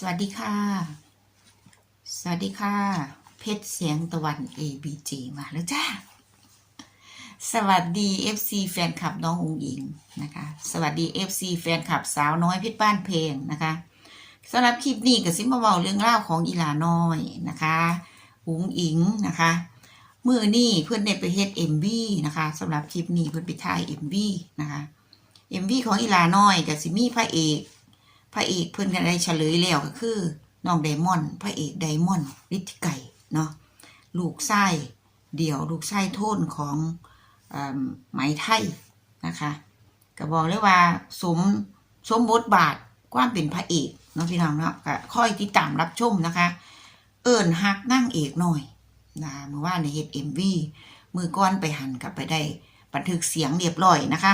สวัสดีค่ะ สวัสดีค่ะ เพชรเสียงตะวัน ABG มาแล้วจ้า สวัสดี FC แฟนคลับน้องอุงอิงนะคะ สวัสดี FC แฟนคลับสาวน้อยเพชรบ้านเพลงนะคะสำหรับคลิปนี้ก็สิมาเวาเรื่องเล่าของอีลาน้อยนะคะอุงอิงนะคะมือนี่เพื่อนได้ไปเฮ็ด MV นะคะสำหรับคลิปนี้เพื่อนไปถ่าย MV นะคะ MV ของอีลาน้อยก็สิมีพระเอก พระเอกเพื่อนกันได้เฉลยแล้วก็คือน้องไดมอนด์พระเอกไดมอนด์ฤทธิไก่เนาะลูกไส้เดี่ยวลูกไส้โทนของอไหมไทยนะคะก็บอกเลยว่าสมสมบทบาทความเป็นพระเอกเนาะพี่น้องเนาะก็ค่อยติดตามรับชมนะคะ เอิญฮักนั่งเอกหน่อยนะเมื่อว่านในเฮดเอ็มวีมือก้อนไปหันกลับไปได้ บันทึกเสียงเรียบร้อยนะคะ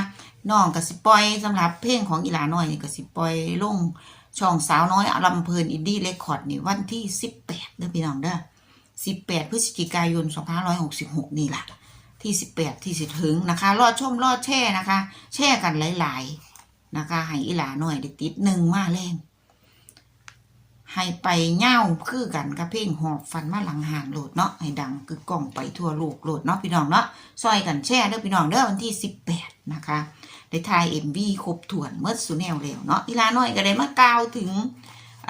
น้องก็สิปอยสำหรับเพลงของอีหลาน้อยนี่ก็สิปอยลงช่องสาวน้อยอลำเพลินอินดี้เรคคอร์ดนี่วันที่18เด้อพี่น้องเด้อ18พฤศจิกายน2566นี่แหละที่18ที่สิถึงนะคะ รอดชมรอดแช่นะคะ แช่กันหลาย ๆ นะคะให้อีหลาน้อยได้ติดหนึ่งมาแรง ให้ไปเง่าคือกันกับเพลงหอบฟันมาหลังห่างโหลดเนาะให้ดังคือกล่องไปทั่วโลกโหลดเนาะพี่น้องเนาะซอยกันแช่เด้อพี่น้องเด้อวันที่ 18 นะคะ ได้ถ่ายเอ็มวีครบถ้วนเมื่อสุแนวแล้วเนาะอีลาน้อยก็ได้มากล่าวถึง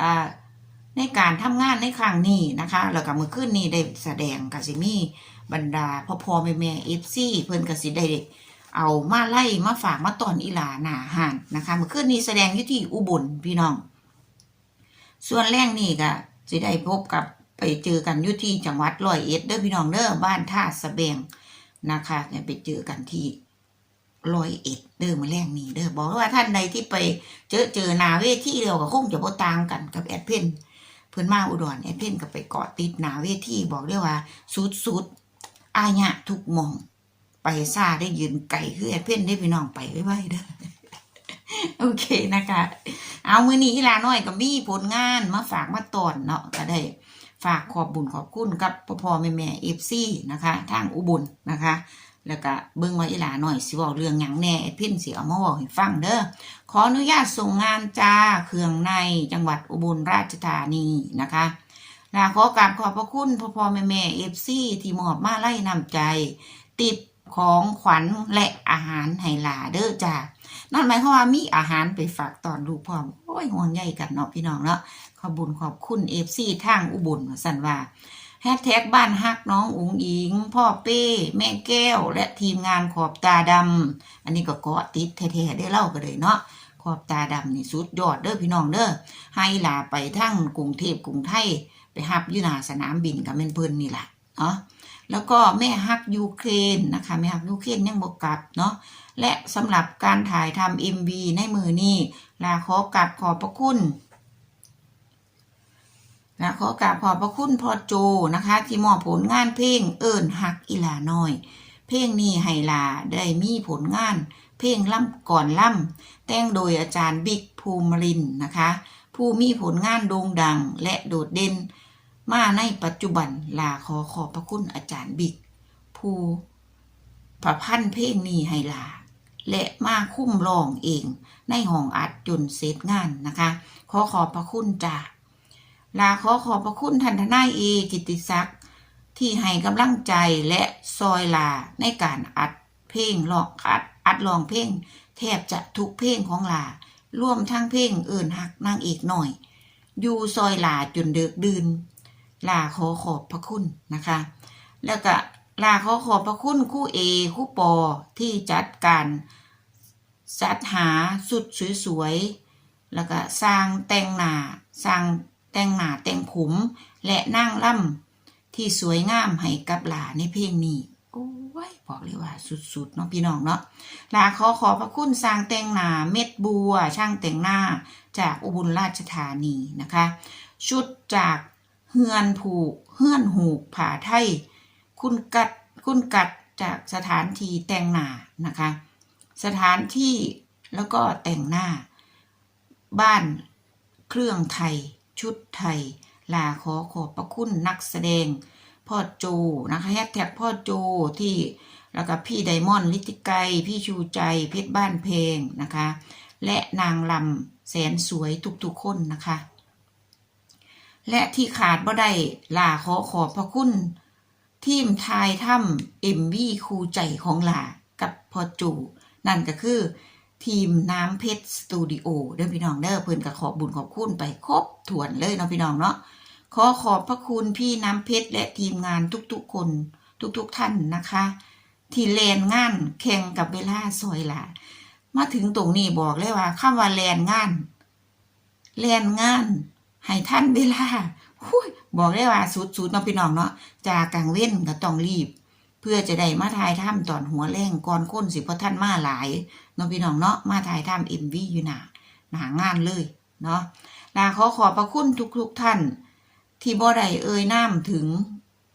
อ่าในการทำงานในครั้งนี้นะคะ แล้วก็เมื่อคืนนี้ได้แสดงกสิมีบรรดาพ่อพ่อแม่แม่เอฟซีเพิ่นกสิได้เอามาไล่มาฝากมาตอนอีหลาหนาหานนะคะ เมื่อคืนนี้แสดงอยู่ที่อุบลพี่น้อง ส่วนแรกนี่ก็จะได้พบกับไปเจอกันอยู่ที่จังหวัดร้อยเอ็ดเด้อพี่น้องเด้อบ้านท่าสะแบงนะคะเนี่ยไปเจอกันที่ร้อยเอ็ดเด้อมาแรงนี้เด้อบอกว่าท่านใดที่ไปเจอเจอนาเวทีเดียวก็คงจะบต่างกันกับแอดเพนเพิ่อนมาอุดรแอดเพนก็ไปเกาะติดนาเวทีบอกเลยว่าสุดสุดอายะทุกมอง ไปซาได้ยืนไก่คือแอดเพนได้พี่น้องไปไว้เด้อ โอเคนะคะ เอามือนี้อีลาน้อยก็มีผลงานมาฝากมาตอนเนาะก็ได้ฝากขอบบุญขอบคุณกับพ่อพ่อแม่แม่เอฟซีนะคะ ทางอุบลนะคะ แล้วก็เบิ่งไว้อีหลาหน่อยสิเว้าเรื่องหยังแน่แอดพินสิเอามาเว้าให้ฟังเด้อขออนุญาตส่งงานจ้าเครื่องในจังหวัดอุบลราชธานีนะคะลาขอกราบขอบพระคุณพ่อพ่อแม่แม่เอฟซีที่มอบมาไล่นำใจ ติดของขวัญและอาหารให้หลาเด้อจ้า นั่นหมายความว่ามีอาหารไปฝากตอนลูกพร้อมโอ้ยห่วงใยกันเนาะพี่น้องเนาะขอบบุญขอบคุณเอฟซีทางอุบลสันว่าแฮชแท็กบ้านฮักน้องอุ๋งอิง พ่อเป้ แม่แก้ว และทีมงานขอบตาดำอันนี้ก็เกาะติดแท้ๆได้เล่ากันเลยเนาะขอบตาดำนี่สุดยอดเด้อพี่น้องเด้อให้ลาไปทั้งกรุงเทพกรุงไทยไปฮับยุนาสนามบินกับเมนเพิ่นนี่แหละ เนาะแล้วก็แม่ฮักยูเครนนะคะแม่ฮักยูเครนยังบกกลับเนาะและสำหรับการถ่ายทำเอ็มวีในมือนี่ลาขอกลับขอบพระคุณนะขอกราบขอบพระคุณพ่อโจนะคะ ที่มอบผลงานเพลงเอิญหักอีลาน้อย เพลงนี้ให้ลาได้มีผลงาน เพลงล่ำก่อนล่ำแต่งโดยอาจารย์บิ๊กภูมิรินนะคะ ผู้มีผลงานโด่งดังและโดดเด่น มาในปัจจุบันลาขอขอบพระคุณอาจารย์บิ๊กผู้ประพันธ์เพลงนี้ให้ลา และมาคุ้มร้องเองในห้องอัดจนเสร็จงานนะคะ ขอขอบพระคุณจ้าลาขอขอบพระคุณท่านทนายเอกิติศักดิ์ที่ให้กำลังใจและซอยลาในการอัดเพลงลองอัดอัดลองเพลงแทบจะทุกเพลงของลาร่วมทั้งเพลงเอิ่นหักนางเอกหน่อย อยู่ซอยลาจนเดึกดื่น ลาขอขอบพระคุณนะคะ แล้วก็ลาขอขอบพระคุณคู่เอคู่ปอที่จัดการจัดหาสุดสวยๆแล้วก็สร้างแต่งหน้าสร้างแต่งหน้าแต่งผมและนั่งล่ำที่สวยงามให้กับหลาในเพลงนี้โอ้ยบอกเลยว่าสุดๆเนาะพี่น้องเนาะลาขอขอบพระคุณสร้างแต่งหน้าเม็ดบัว ช่างแต่งหน้าจากอุบลราชธานีนะคะ ชุดจาก เฮือนผูกเฮือนหูกผาไทยคุณกัดคุณกัดจากสถานที่แต่งหน้านะคะ สถานที่แล้วก็แต่งหน้า บ้านเครื่องไทย ชุดไทย ลาขอขอบพระคุณนักแสดง พ่อโจนะคะแฮชแท็กพ่อโจที่แล้วก็พี่ไดมอนด์ลิติไกพี่ชูใจเพชรบ้านเพลงนะคะ และนางลำแสนสวยทุกๆคนนะคะ และที่ขาดบ่ได้ลาขอขอบพระคุณ ทีมทายถ้ำเอ็มวีคูใจของหลากับพอจู นั่นก็คือ ทีมน้ำเพชรสตูดิโอเด้อพี่น้องเด้อเพิ่นก็ขอบบุญขอบคุณไปครบถ้วนเลยเนาะพี่น้องเนาะขอขอบพระคุณพี่น้ำเพชรและทีมงานทุกๆคนทุกๆท่านนะคะ ที่แลนงานแข่งกับเวลาซอยหลามาถึงตรงนี้บอกเลยว่าคำว่าแลนงานแลนงาน ให้ท่านเวลาหุ้ยบอกได้ว่าสุดๆเนาะพี่น้องเนาะจากกลางเว้นก็ต้องรีบ เพื่อจะได้มาถ่ายทำตอนหัวแรงก่อนค้นสิเพราะท่านมาหลายเนาะพี่น้องเนาะมาถ่ายทำเอ็มวีอยู่หนาหนางานเลยเนาะลาขอขอบพระคุณทุกๆท่าน ที่บ่ได้เอ่ยน้ำถึง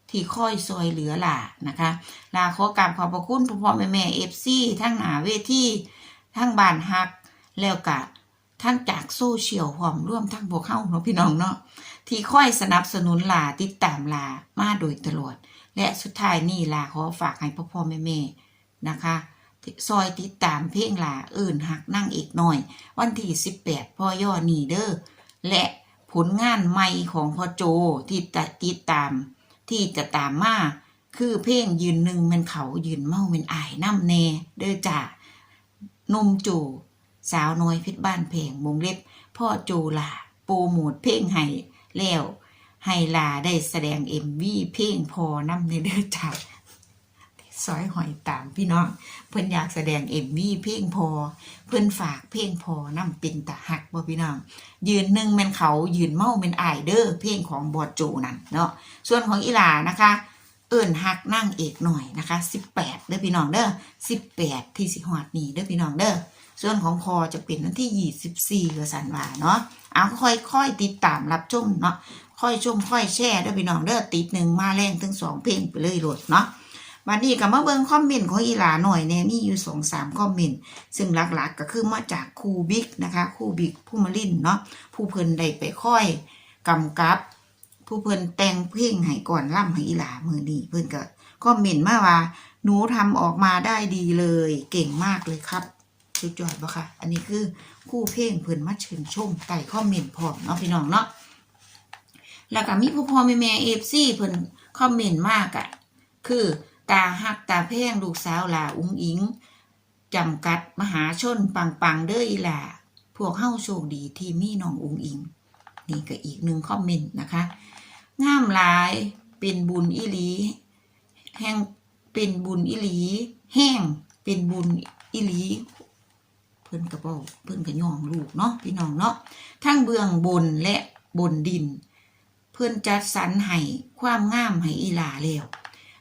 ที่ค่อยซอยเหลือล่ะนะคะ ลาขอกราบขอบพระคุณพ่อพ่อแม่แม่เอฟซีทั้งหนาเวทีทั้งบ้านฮักแล้วกะ ทั้งจากโซเชียลพร้อมร่วมทั้งพวกเข้าเนาะพี่น้องเนาะที่ค่อยสนับสนุนลาติดตามลามาโดยตลอด และสุดท้ายนี่ลาขอฝากให้พ่อพ่อแม่แม่นะคะซอยติดตามเพลงลาอื่นหักนั่งเอกหน่อย วันที่ 18พ่อย่อนีเดอร์และผลงานใหม่ของพ่อโจที่จะติดตาม ที่จะตามมาคือเพลงยืนหนึ่งมันเขายืนเมาเป็นอายน้ำแน่เด้อจ่านมโจ สาวน้อยเพชรบ้านแพงวงเล็บ พ่อโจลาปรโมทเพลงให้แล้วให้ลาได้แสดงเอ็มวีเพลงพอนำในเด้อดจ้าซอยหอยตามพี่น้องเพิ่อนอยากแสดงเอ็มวีเพลงพอ เพิ่อนฝากเพลงพอนำเป็นตาหักบ่พี่น้อง ยืนหนึ่งแมันเขายืนเมาเป็นอายเด้อเพลงของบอดโจนั่นเนาะส่วนของอีหลานะคะ เอิ้นฮักนั่งเอกหน่อยนะคะ 18เด้อพี่น้องเด้อ18 ที่สิฮอดนี่เด้อพี่น้องเด้อ ส่วนของพอจะเป็นวันที่24กสันว่าเนาะเอาค่อยๆติดตามรับชมเนาะค่อยชมค่อยแชร์เด้อพี่น้องเด้อติดหนึ่งมาแรงถึงสองเพลงไปเลยโหลดเนาะวันนี้ก็มาเบิ่งคอมเมนต์ของอีหลาหน่อยแน่มีอยู่สองสามคอมเมนต์ซึ่งหลักๆก็คือมาจากครูบิ๊กนะคะครูบิ๊กผู้มาลินเนาะผู้เพิ่นได้ไปค่อยกำกับ ผู้เพิ่นแต่งเพลงให้ก่อนล่ำให้อีหลามือนี้เพิ่นก็คอมเมนต์มาว่าหนูทำออกมาได้ดีเลย เก่งมากเลยครับ สุดยอดปะคะอันนี้คือคู่เพลงเพิ่นมาชื่นชมใต้คอมเมนต์พร้อมเนาะพี่น้องเนาะแล้วก็มีพ่อพ่อแม่แม่เอฟซีเพิ่นคอมเมนต์มากอะคือตาหักตาแพงลูกสาวลาอุ้งอิงจำกัดมหาชนปังปังๆเด้ออีหล่าพวกเฮาโชคดีที่มีน้องอุ้งอิง นี่ก็อีกหนึ่งคอมเมนต์นะคะงามหลายเป็นบุญอีหลีแห่งเป็นบุญอีหลีแห้งเป็นบุญอีหลี เพิ่นกระบอกเพิ่นกระย่องลูกเนาะพี่น้องเนาะทั้งเบื้องบนและบนดิน เพิ่นจัดสรรให้ความงามให้อีหลาแล้ว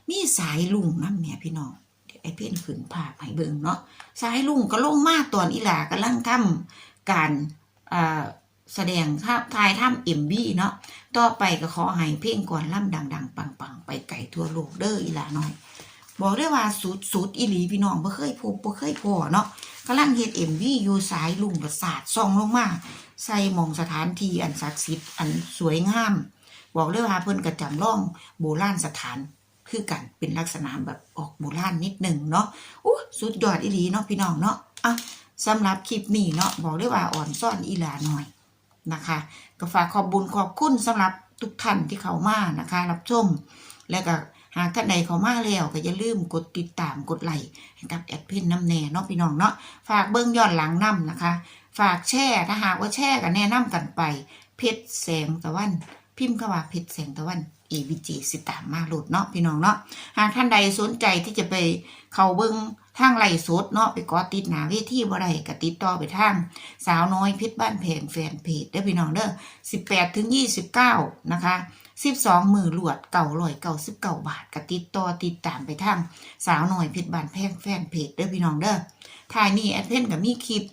มีสายลุงน้ำเนี่ยพี่น้องเดี๋ยวไอ้เพ่นขืนภาพให้เบิ่งเนาะสายลุงก็ลงมาตอนอีหลากำลังทำการแสดงภาพทายถ้ำเอ็มบี้เนาะต่อไปก็ขอให้เพลงก่อนล่ำดัง ๆ ปังๆ ไปไก่ทั่วโลกเด้ออีหลาน้อย บอกได้ว่าสุดสุดอีหลีพี่น้องบ่เคยพบบ่เคยพอเนาะ กำลังเฮ็ดเอ็มวีอยู่สายลุงประสาทส่องลงมาใส่มองสถานที่อันศักดิ์สิทธิ์อันสวยงาม บอกเลยว่าเพิ่นก็จำล่องโบราณสถานคือกันเป็นลักษณะแบบออกโบราณนิดหนึ่งเนาะอู้สุดยอดอีหลีเนาะพี่น้องเนาะอะสำหรับคลิปนี้เนาะบอกเลยว่าอ่อนซ่อนอีหลาหน่อยนะคะก็ฝากขอบบุญขอบคุณสำหรับทุกท่านที่เข้ามานะคะ รับชมแล้วก็ หากท่านใดเขามาแล้วก็อย่าลืมกดติดตามกดไลค์ให้กับแอดเพนน้ำแน่เนาะพี่น้องเนาะฝากเบิ้งย้อนหลังน้ำนะคะ ฝากแช่ถ้าหากว่าแช่กันแนะนำกันไป เพชรแสงตะวัน พิมพ์คำว่าเพชรแสงตะวัน ABG สิตามมาโหลดเนาะพี่น้องเนาะหากท่านใดสนใจที่จะไปเข้าเบิ้งทางไล่สดเนาะไปกอติดหนาเวทีบ่ได้ก็ติดต่อไปทาง สาวน้อยเพชรบ้านแพงแฟนเพจได้อพี่น้องเด้อ18ถึง29 นะคะ 12 มือหลวดเก่าลอยเก่าสิบเก่าบาทก็ติดต่อติดตามไปทางสาวหน้อยเพชรบานแพงแฟนเพจเด้อพี่น้องเด้อท้ายนี้แอดเพนกับมีคลิป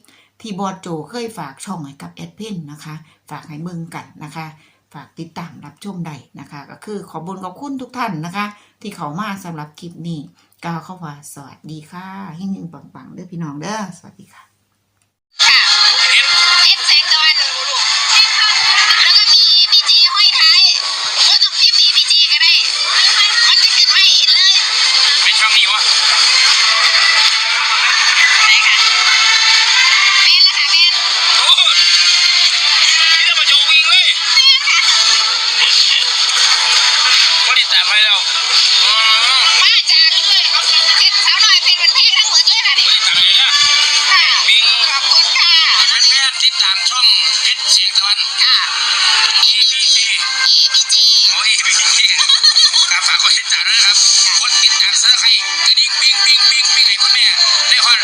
ที่บอดโจเคยฝากช่องให้กับแอดเพนนะคะ ฝากให้เบิ่งกันนะคะ ฝากติดตามรับชมได้นะคะ ก็คือขอบุญขอบคุณทุกท่านนะคะ ที่เขามาสำหรับคลิปนี้กล่าวเข้าว่าสวัสดีค่ะเฮงๆปังๆเด้อพี่น้องเด้อสวัสดีค่ะ กระดิ่งปิ้งปิ้งปิ้งปิ้งให้คุณแม่ได้ฮอด